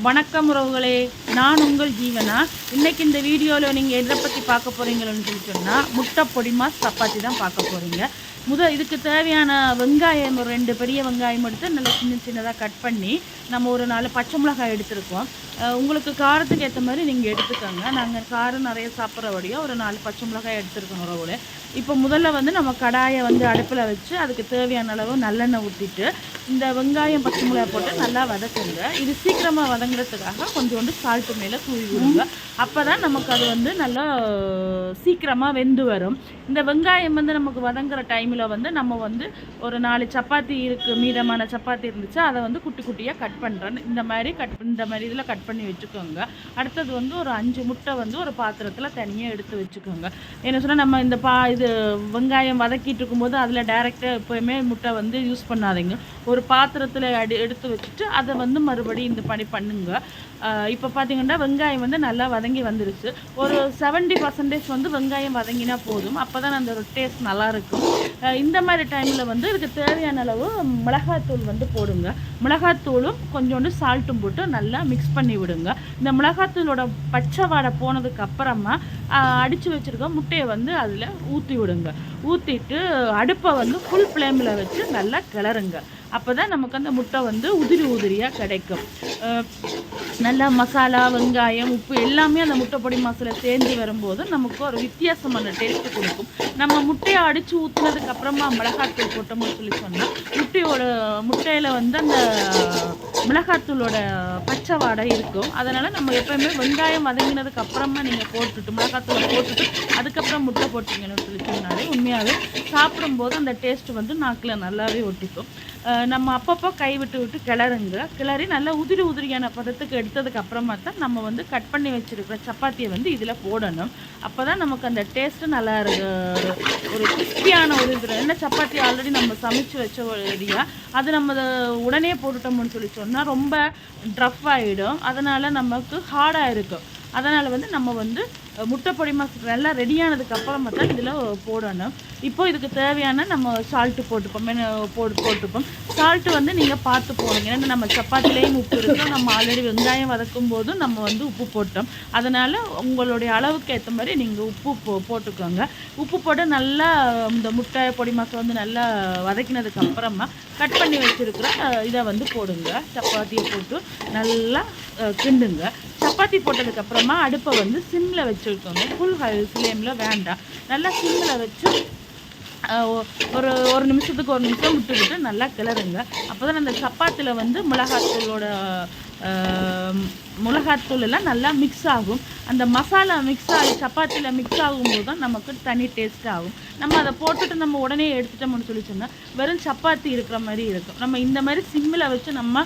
வணக்கம் உறவுகளே நான் உங்கள் ஜீவனா? இன்னைக்கு இந்த வீடியோவில் நீங்கள் எதை பற்றி பார்க்க போகிறீங்கன்னு சொல்லி சொன்னால் முட்டை பொடிமா சப்பாத்தி தான் பார்க்க போகிறீங்க முதல் இதுக்கு தேவையான வெங்காயம் ஒரு ரெண்டு பெரிய வெங்காயம் எடுத்து நல்லா சின்ன சின்னதாக கட் பண்ணி நம்ம ஒரு நாலு பச்சை மிளகாய் எடுத்துருக்கோம். உங்களுக்கு காரத்துக்கு ஏற்ற மாதிரி நீங்கள் எடுத்துக்கோங்க. நாங்கள் காரம் நிறைய சாப்பிட்றபடியோ ஒரு நாலு பச்சை மிளகாய் எடுத்துருக்கோம் உறவுல இப்போ முதல்ல வந்து நம்ம கடாயை வந்து அடுப்பில் வச்சு அதுக்கு தேவையான அளவு நல்லெண்ணெய் ஊற்றிட்டு இந்த வெங்காயம் பச்சை மிளகாய் போட்டு நல்லா வதக்குங்க. இது சீக்கிரமாக வதங்குறதுக்காக கொஞ்சோண்டு சால்ட்டு மேலே தூவி விடுங்க. அப்போ தான் நமக்கு அது வந்து நல்லா சீக்கிரமாக வெந்து வரும். இந்த வெங்காயம் வந்து நமக்கு வதங்குற டைம் டைமில் வந்து நம்ம வந்து ஒரு நாலு சப்பாத்தி இருக்குது மீதமான சப்பாத்தி இருந்துச்சு அதை வந்து குட்டி குட்டியாக கட் பண்ணுறேன் இந்த மாதிரி கட் இந்த மாதிரி இதில் கட் பண்ணி வச்சுக்கோங்க. அடுத்தது வந்து ஒரு அஞ்சு முட்டை வந்து ஒரு பாத்திரத்தில் தனியாக எடுத்து வச்சுக்கோங்க. என்ன சொன்னால் நம்ம இந்த பா இது வெங்காயம் வதக்கிட்டு இருக்கும்போது அதில் டைரெக்டாக எப்போயுமே முட்டை வந்து யூஸ் பண்ணாதீங்க. ஒரு பாத்திரத்தில் அடி எடுத்து வச்சுட்டு அதை வந்து மறுபடியும் இந்த பணி பண்ணுங்க. இப்போ பார்த்தீங்கன்னா வெங்காயம் வந்து நல்லா வதங்கி வந்துருச்சு. ஒரு செவன்ட்டி பர்சன்டேஜ் வந்து வெங்காயம் வதங்கினா போதும். அப்போ தான் அந்த டேஸ்ட் நல்லாயிருக்கும் இந்த மாதிரி டைமில் வந்து இதுக்கு தேவையான அளவு மிளகாத்தூள் வந்து போடுங்க. மிளகாத்தூளும் கொஞ்சோண்டு சால்ட்டும் போட்டு நல்லா மிக்ஸ் பண்ணி விடுங்க. இந்த மிளகாத்தூளோட பச்சை வாடை போனதுக்கு அப்புறமா அடித்து வச்சுருக்க முட்டையை வந்து அதில் ஊற்றி விடுங்க. ஊற்றிட்டு அடுப்பை வந்து ஃபுல் ஃப்ளேமில் வச்சு நல்லா கிளறுங்க. அப்போ தான் நமக்கு அந்த முட்டை வந்து உதிரி உதிரியாக கிடைக்கும். நல்லா மசாலா வெங்காயம் உப்பு எல்லாமே அந்த முட்டை பொடி மசாலா சேர்ந்து வரும்போது நமக்கு ஒரு வித்தியாசமான டேஸ்ட்டு கொடுக்கும். நம்ம முட்டையை அடித்து ஊற்றுனதுக்கு அப்புறமா மிளகாத்தூள் போட்டோம்னு சொல்லி சொன்னால் முட்டையோட முட்டையில் வந்து அந்த மிளகாத்தூளோட பச்சை வாடை இருக்கும். அதனால் நம்ம எப்போயுமே வெங்காயம் வதங்கினதுக்கு அப்புறமா நீங்கள் போட்டுட்டு மிளகாத்தூளை போட்டுட்டு அதுக்கப்புறம் முட்டை போட்டிங்கன்னு சொல்லி சொன்னாலே உண்மையாகவே சாப்பிடும்போது அந்த டேஸ்ட் வந்து நாக்கில் நல்லாவே ஒட்டிக்கும். நம்ம அப்பப்போ கை விட்டு விட்டு கிளறுங்க. கிளறி நல்லா உதிரி உதிரியான பதத்துக்கு எடுத்ததுக்கு அப்புறமா தான் நம்ம வந்து கட் பண்ணி வச்சிருக்கிற சப்பாத்தியை வந்து இதில் போடணும். அப்போ தான் நமக்கு அந்த டேஸ்ட்டு நல்லா இருக்கு. ஒரு கிறிஸ்பியான ஒரு இது என்ன சப்பாத்தி ஆல்ரெடி நம்ம சமைச்சு வச்ச ஒரு ஏரியா அது நம்ம உடனே போட்டுட்டோம்னு சொல்லி சொன்னால் ரொம்ப ட்ரஃப் ஆகிடும் அதனால் நமக்கு ஹார்டாக இருக்கும். அதனால் வந்து நம்ம வந்து முட்டை பொடி நல்லா ரெடியானதுக்கு அப்புறமா தான் இதில் போடணும். இப்போ இதுக்கு தேவையான நம்ம சால்ட்டு போட்டுப்போம். போடு போட்டு போட்டுப்போம். சால்ட்டு வந்து நீங்கள் பார்த்து போடுங்க. ஏன்னா நம்ம சப்பாத்திலேயும் உப்பு இருக்கும் நம்ம ஆல்ரெடி வெங்காயம் வதக்கும் போதும் நம்ம வந்து உப்பு போட்டோம். அதனால் உங்களுடைய அளவுக்கு ஏற்ற மாதிரி நீங்கள் உப்பு போ போட்டுக்கோங்க. உப்பு போட்டு நல்லா இந்த முட்டை பொடி மாசம் வந்து நல்லா வதக்கினதுக்கு அப்புறமா கட் பண்ணி வச்சுருக்கிற இதை வந்து போடுங்க. சப்பாத்தியை போட்டு நல்லா கிண்டுங்க. சப்பாத்தி போட்டதுக்கு அப்புறமா அடுப்பை வந்து சிம்மில் வச்சுருக்கோங்க ஃபுல் ஹை ஃப்ளேமில் வேண்டாம். நல்லா சிம்மில் வச்சு ஒரு ஒரு நிமிஷத்துக்கு ஒரு நிமிஷம் விட்டுக்கிட்டு நல்லா கிளறுங்க. அப்போ தான் அந்த சப்பாத்தியில் வந்து மிளகாத்தூளோட மிளகாத்தூள் எல்லாம் நல்லா மிக்ஸ் ஆகும். அந்த மசாலா மிக்ஸ் ஆகி சப்பாத்தியில் மிக்ஸ் ஆகும்போது தான் நமக்கு தனி டேஸ்ட் ஆகும். நம்ம அதை போட்டுட்டு நம்ம உடனே எடுத்துட்டோம்னு சொல்லி சொன்னால் வெறும் சப்பாத்தி இருக்கிற மாதிரி இருக்கும். நம்ம இந்த மாதிரி சிம்மில் வச்சு நம்ம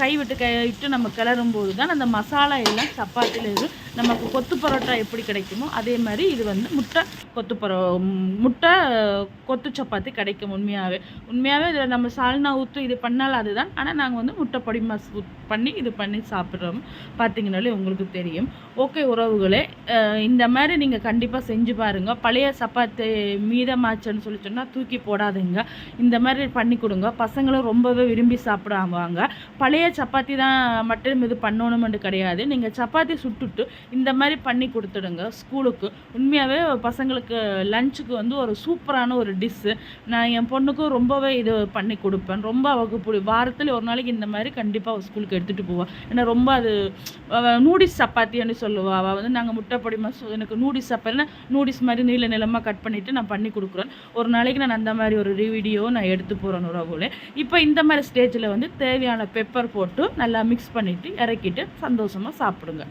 கை விட்டு கை விட்டு நம்ம கிளறும் போது தான் அந்த மசாலா எல்லாம் சப்பாத்தியில் இருக்கும் நமக்கு கொத்து பரோட்டா எப்படி கிடைக்குமோ அதே மாதிரி இது வந்து முட்டை கொத்து பரோ முட்டை கொத்து சப்பாத்தி கிடைக்கும் உண்மையாகவே உண்மையாகவே இதில் நம்ம சால்னா ஊற்று இது பண்ணாலும் அதுதான். ஆனால் நாங்கள் வந்து முட்டை பொடி மஸ் பண்ணி இது பண்ணி சாப்பிட்றோம். பார்த்தீங்கனாலே உங்களுக்கு தெரியும். ஓகே உறவுகளே இந்த மாதிரி நீங்கள் கண்டிப்பாக செஞ்சு பாருங்கள் பழைய சப்பாத்தி மீதமாச்சுன்னு சொல்லி சொன்னால் தூக்கி போடாதீங்க. இந்த மாதிரி பண்ணி கொடுங்க. பசங்களும் ரொம்பவே விரும்பி சாப்பிடுவாங்க பழைய சப்பாத்தி தான் மட்டும் இது பண்ணணுமென்று கிடையாது. நீங்கள் சப்பாத்தி சுட்டுட்டு இந்த மாதிரி பண்ணி கொடுத்துடுங்க ஸ்கூலுக்கு. உண்மையாகவே பசங்களுக்கு லஞ்சுக்கு வந்து ஒரு சூப்பரான ஒரு டிஷ்ஷு நான் என் பொண்ணுக்கும் ரொம்பவே இது பண்ணி கொடுப்பேன். ரொம்ப அவளுக்கு பிடி வாரத்தில் ஒரு நாளைக்கு இந்த மாதிரி கண்டிப்பாக அவள் ஸ்கூலுக்கு எடுத்துகிட்டு போவாள் ஏன்னா ரொம்ப அது நூடிஸ் சப்பாத்தின்னு சொல்லுவாள் அவள் வந்து நாங்கள் முட்டை பொடி எனக்கு நூடிஸ் சப்பாத்தினா நூடிஸ் மாதிரி நீள நிலமாக கட் பண்ணிவிட்டு நான் பண்ணி கொடுக்குறேன். ஒரு நாளைக்கு நான் அந்த மாதிரி ஒரு வீடியோ நான் எடுத்து போகிறேன் உறவுல இப்போ இந்த மாதிரி ஸ்டேஜில் வந்து தேவையான பெப்பர் போட்டு நல்லா மிக்ஸ் பண்ணிவிட்டு இறக்கிட்டு சந்தோஷமாக சாப்பிடுங்க.